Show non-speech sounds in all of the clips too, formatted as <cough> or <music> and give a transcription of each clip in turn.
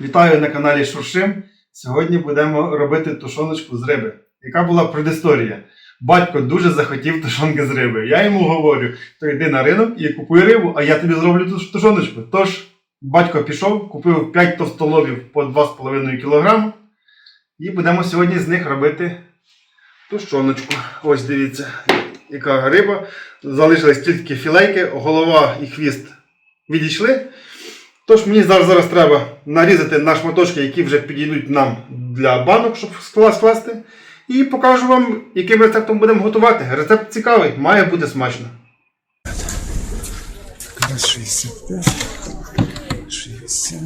Вітаю на каналі Шуршим. Сьогодні будемо робити тушоночку з риби. Яка була предісторія? Батько дуже захотів тушонки з риби. Я йому говорю: то йди на ринок і купуй рибу, а я тобі зроблю туш- тушоночку. Тож батько пішов, купив 5 товстолобів по 2,5 кг. І будемо сьогодні з них робити тушоночку. Ось дивіться, яка риба. Залишились тільки філейки, голова і хвіст відійшли. Тож мені зараз, зараз треба нарізати на шматочки, які вже підійдуть нам для банок, щоб скла- скласти. І покажу вам, яким рецептом будемо готувати. Рецепт цікавий, має бути смачно. Раз 65, 60,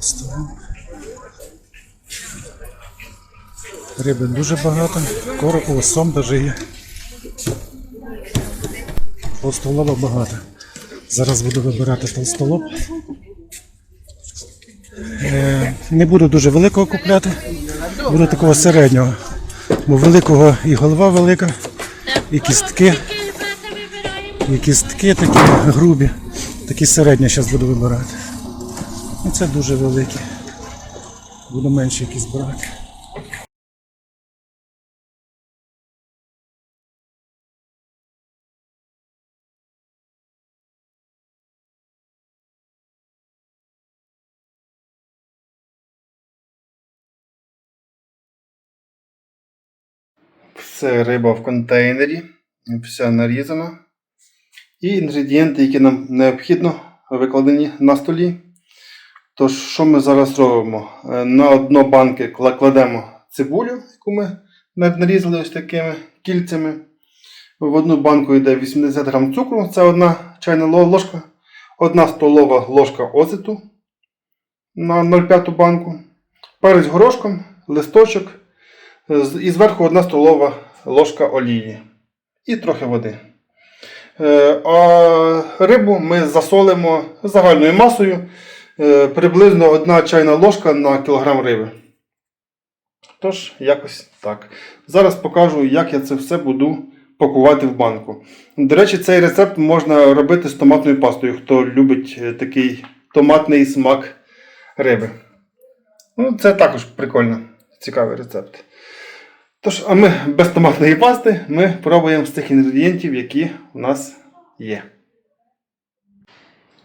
100. Риби дуже багато, короб, о, сом даже є. Толстолоба багато. Зараз буду вибирати толстолоб. Е, не буду дуже великого купляти, буду такого середнього. Бо великого і голова велика, і кістки. І кістки такі грубі, такі середні зараз буду вибирати. Ну це дуже великі. Буду менше якісь брати. Все риба в контейнері, вся нарізана. І інгредієнти, які нам необхідно, викладені на столі. Тож, що ми зараз робимо? Е, На дно банки кладемо цибулю, яку ми нарізали ось такими кільцями. В одну банку йде 80 грам цукру, це одна чайна ложка, одна столова ложка оцету на 0,5 банку, перець горошком, листочок, і зверху одна столова ложка олії і трохи води. Е, А рибу ми засолимо загальною масою е, приблизно одна чайна ложка на кілограм риби. Тож, якось так. Зараз покажу, як я це все буду пакувати в банку. До речі, цей рецепт можна робити з томатною пастою, хто любить е, такий томатний смак риби. Ну, це також прикольно, цікавий рецепт. Тож, а ми без томатної пасти ми пробуємо з тих інгредієнтів, які у нас є.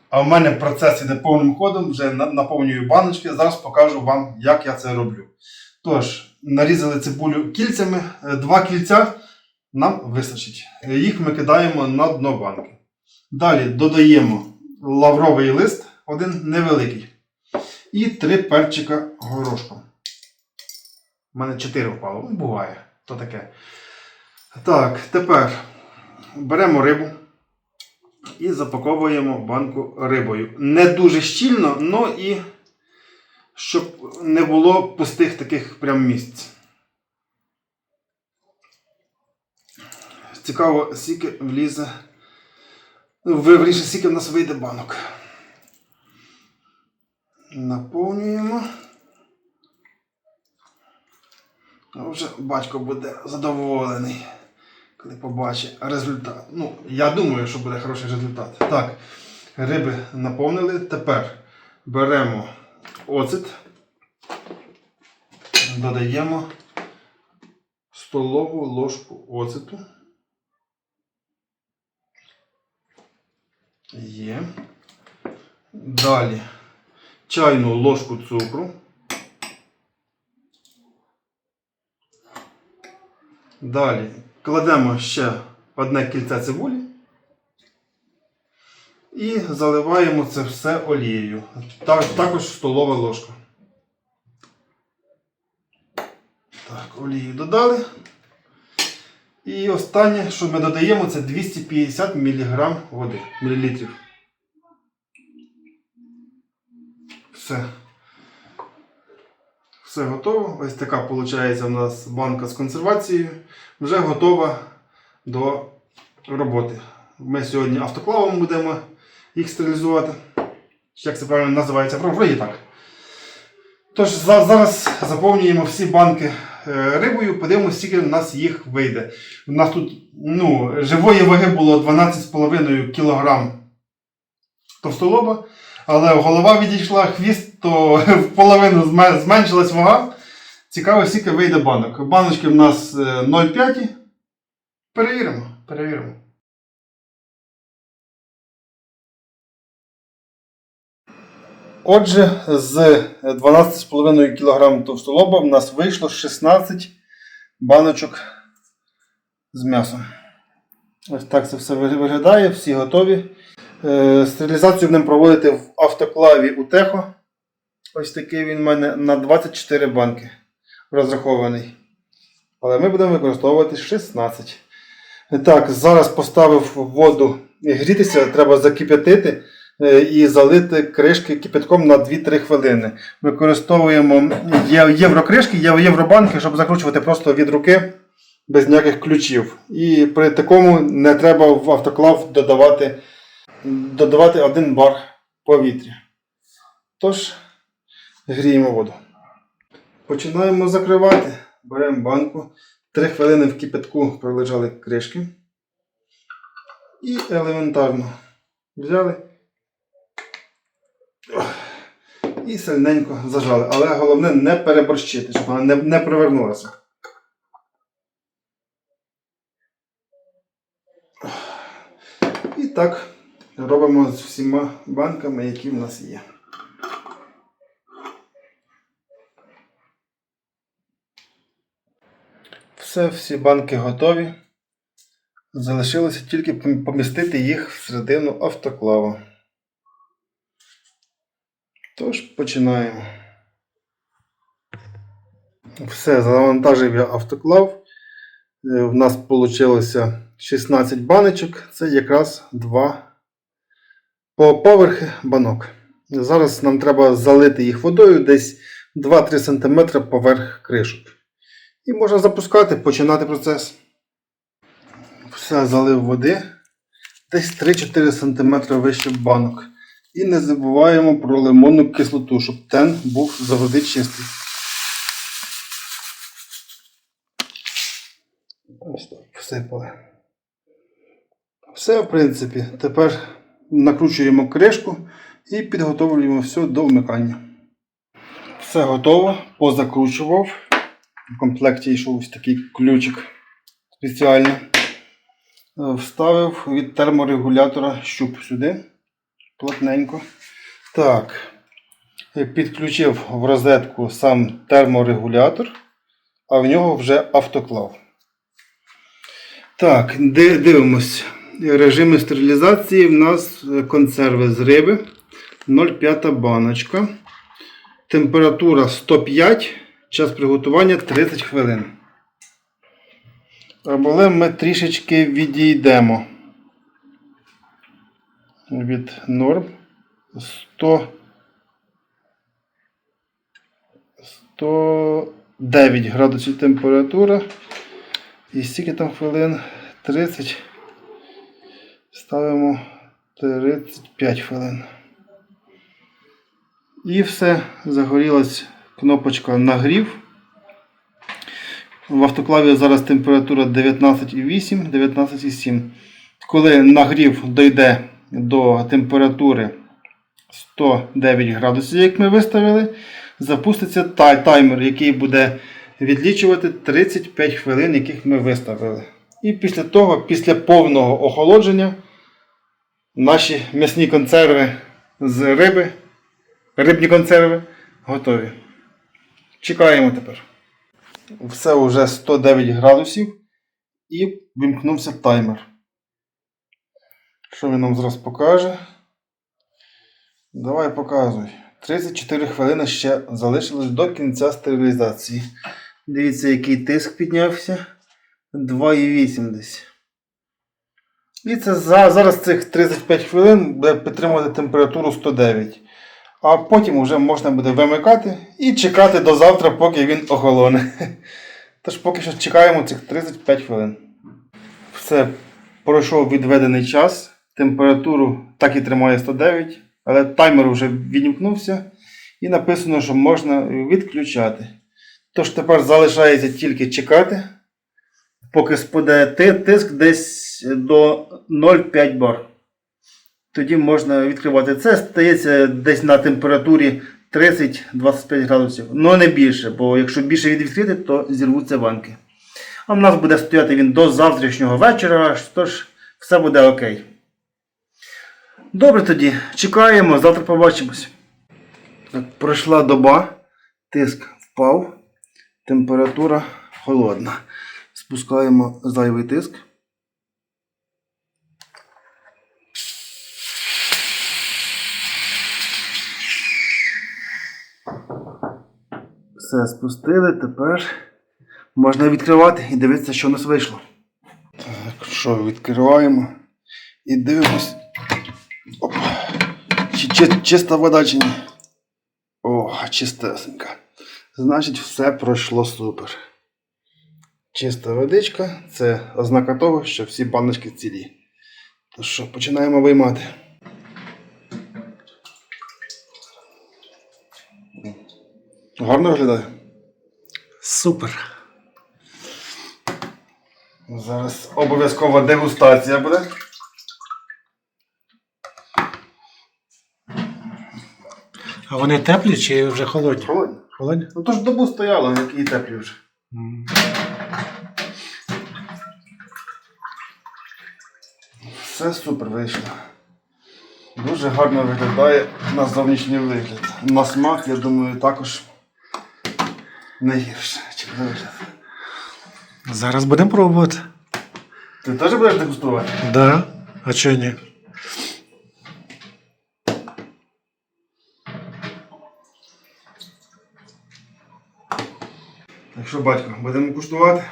А в мене процес іде повним ходом, вже наповнюю баночки. Зараз покажу вам, як я це роблю. Тож, нарізали цибулю кільцями, е, два кільця нам вистачить. Е, Їх ми кидаємо на дно банки. Далі додаємо лавровий лист, один невеликий. І три перчика горошком. У мене 4 впало. Ну, буває. То таке. Так, тепер беремо рибу і запаковуємо банку рибою. Не дуже щільно, але і щоб не було пустих таких прям місць. Цікаво, скільки влізе. Ну, виріше, скільки в нас вийде банок. Наповнюємо. А Вже батько буде задоволений, коли побачить результат. Ну, я думаю, що буде хороший результат. Так, риби наповнили. Тепер беремо оцет, додаємо столову ложку оцету. Є. Далі чайну ложку цукру. Далі кладемо ще одне кільце цибулі і заливаємо це все олією. Також столова ложка. Так, олію додали. І останнє, що ми додаємо, це 250 мг води. Мілілітрів. Все. Все готово. Ось така виходить у нас банка з консервацією. Вже готова до роботи. Ми сьогодні автоклавом будемо їх стерилізувати. Як це правильно називається? Вроді так. Тож зараз заповнюємо всі банки е, рибою, подивимося, скільки в нас їх вийде. У нас тут ну, живої ваги було 12,5 кг товстолоба, але голова відійшла, хвіст, то <laughs> в половину зменшилась вага. Цікаво, скільки вийде банок. Баночки в нас е, 0,5. Перевіримо, перевіримо. Отже, з 12,5 кг товстолоба в нас вийшло 16 баночок з м'ясом. Ось так це все виглядає, всі готові. Е, Стерилізацію будемо проводити в автоклаві у Техо. Ось такий він в мене на 24 банки розрахований. Але ми будемо використовувати 16. Так, зараз поставив воду грітися, треба закип'ятити е, і залити кришки кипятком на 2-3 хвилини. Використовуємо єврокришки, євробанки, щоб закручувати просто від руки без ніяких ключів. І при такому не треба в автоклав додавати, додавати один бар повітря. Тож, гріємо воду. Починаємо закривати. Беремо банку. 3 хвилини в кипятку пролежали кришки. І елементарно взяли. І сильненько зажали. Але головне не переборщити, щоб вона не, не привернулася. І так робимо з всіма банками, які в нас є. Все, всі банки готові. Залишилося тільки помістити їх всередину автоклава. Тож починаємо. Все, завантажив я автоклав. Е, В нас вийшло 16 баночок. Це якраз два по поверхи банок. Зараз нам треба залити їх водою десь 2-3 см поверх кришок. І можна запускати, починати процес. Все, залив води. Десь 3-4 см вище банок. І не забуваємо про лимонну кислоту, щоб тен був завжди чистий. Ось так, всипали. Все, в принципі. Тепер накручуємо кришку і підготовлюємо все до вмикання. Все готово, позакручував. В комплекті йшов ось такий ключик спеціальний. Е, Вставив від терморегулятора щуп сюди. Плотненько. Так. Е, Підключив в розетку сам терморегулятор, а в нього вже автоклав. Так, ди- дивимось. Режими стерилізації в нас е, консерви з риби. 0,5 баночка. Температура 105. Час приготування 30 хвилин. Але ми трішечки відійдемо від норм. 100, 109 градусів температура. І скільки там хвилин? 30. Ставимо 35 хвилин. І все, загорілась кнопочка нагрів. В автоклаві зараз температура 19,8, 19,7. Коли нагрів дойде до температури 109 градусів, як ми виставили, запуститься тай- таймер, який буде відлічувати 35 хвилин, яких ми виставили. І після того, після повного охолодження, наші м'ясні консерви з риби, рибні консерви готові. Чекаємо тепер. Все вже 109 градусів і вимкнувся таймер. Що він нам зараз покаже? Давай показуй. 34 хвилини ще залишилось до кінця стерилізації. Дивіться, який тиск піднявся. 2,8 десь. І це за, зараз цих 35 хвилин буде підтримувати температуру 109. А потім вже можна буде вимикати і чекати до завтра, поки він охолоне. <laughs> Тож поки що чекаємо цих 35 хвилин. Все, пройшов відведений час. Температуру так і тримає 109, але таймер вже відімкнувся і написано, що можна відключати. Тож тепер залишається тільки чекати, поки спаде тиск десь до 0,5 бар. Тоді можна відкривати. Це стається десь на температурі 30-25 градусів. Ну не більше, бо якщо більше від відкрити, то зірвуться банки. А в нас буде стояти він до завтрашнього вечора, тож все буде окей. Добре тоді, чекаємо, завтра побачимось. Так, пройшла доба, тиск впав, температура холодна. Спускаємо зайвий тиск. Все спустили, тепер можна відкривати і дивитися, що у нас вийшло. Так, що, відкриваємо і дивимось. Оп. Чи, чи, чиста вода чи ні? О, чистесенька. Значить, все пройшло супер. Чиста водичка це ознака того, що всі баночки цілі. То що, починаємо виймати. Гарно виглядає. Супер. Зараз обов'язкова дегустація буде. А вони теплі чи вже холодні? Холодно. Холодні? Ну то ж добу стояло, як і теплі вже. Все супер вийшло. Дуже гарно виглядає на зовнішній вигляд. На смак, я думаю, також не гірше, чим на. Зараз будемо пробувати. Ти теж будеш дегустувати? Да. А чого ні? Так що, батько, будемо куштувати.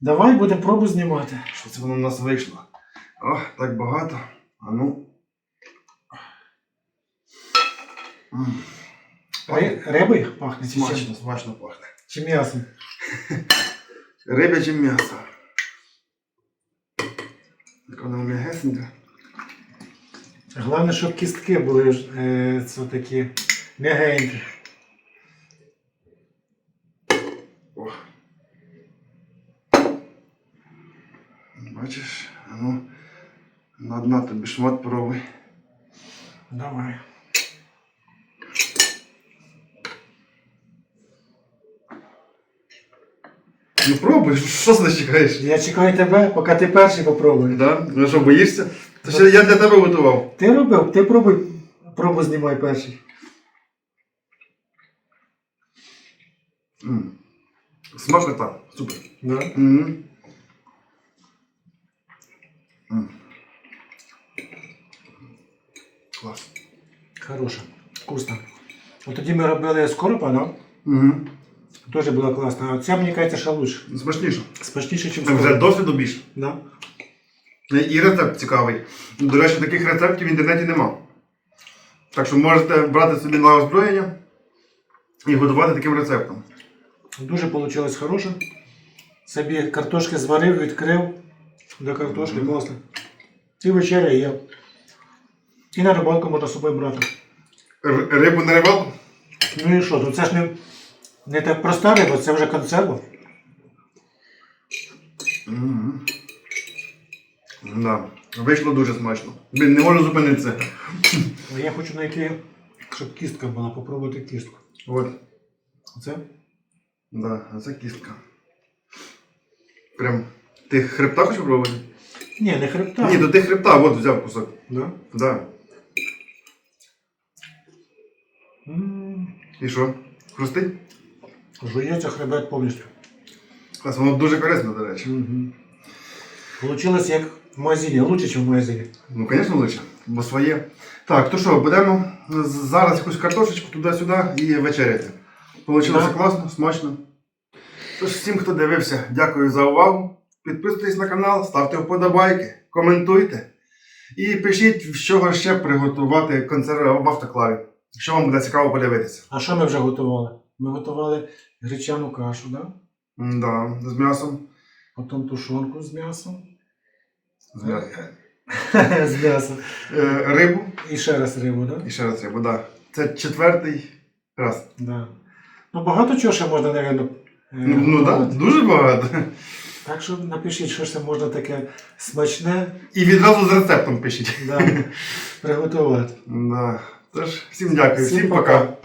Давай будемо пробу знімати. Що це воно в нас вийшло? О, так багато. А ну. М, Ри- Риби пахне чи, Смачно, смачно пахне. чи м'ясом? Рибяче м'ясо. <laughs> Як воно м'ягесеньке. Головне, щоб кістки були е, це такі м'ягенькі. О. Бачиш, а ну, на дна тобі шмат пробуй. Давай. Ну пробуй, що ти чекаєш? Я чекаю тебе, поки ти перший попробуєш. Да? Ну що, боїшся? То ще я для тебе готував. Ти робив, ти пробуй, пробу знімай перший. М. Смакота, супер. Да? М. М. Клас. Хороша, вкусна. От тоді ми робили з коропа, ну? Угу. Теж була класна. А ця, мені кажеться, ще лучше. Смачніше. Смачніше, ніж Вже досвіду більше. Да? І рецепт цікавий. До речі, таких рецептів в інтернеті нема. Так що можете брати собі на озброєння і готувати таким рецептом. Дуже вийшло хороше. Собі картошки зварив, відкрив до картошки, класно. І вечеря є. І на рибалку можна з собою брати. Р- рибу на рибалку? Ну і що, ну це ж не, не так проста риба, це вже консерва. Мгм. Да. Вийшло дуже смачно. Блін, не можу зупинитися. А я хочу знайти, щоб кістка була, попробувати кістку. От. Оце? Да, а це кістка. Прям. Ти хребта хочеш пробувати? Ні, не хребта. Ні, то ти хребта, от взяв кусок. Да? Да. М, І що? Хрустить? Жується хребет повністю. Клас, воно дуже корисно, до речі. Угу. Получилось як в магазині, лучше, ніж в магазині. Ну, звісно, лучше, бо своє. Так, то що, будемо зараз якусь картошечку туди-сюди і вечеряти. Получилося Так. класно, смачно. Тож всім, хто дивився, дякую за увагу. Підписуйтесь на канал, ставте вподобайки, коментуйте. І пишіть, з чого ще приготувати консерви в автоклаві. Якщо вам буде цікаво подивитися. А що ми вже готували? Ми готували гречану кашу, да? Да, з м'ясом. потім тушонку з м'ясом. З м'ясом. <laughs> з м'ясом. Е, рибу. І ще раз рибу, да? І ще раз рибу, так. Да. Це четвертий раз. Да. Ну багато чого ще можна, напевно. Ну, ну так, да, дуже багато. Так що напишіть, що ж це можна таке смачне І відразу з рецептом пишіть. да, приготувати. Да. Тож, всім дякую, Всім всім пока. пока.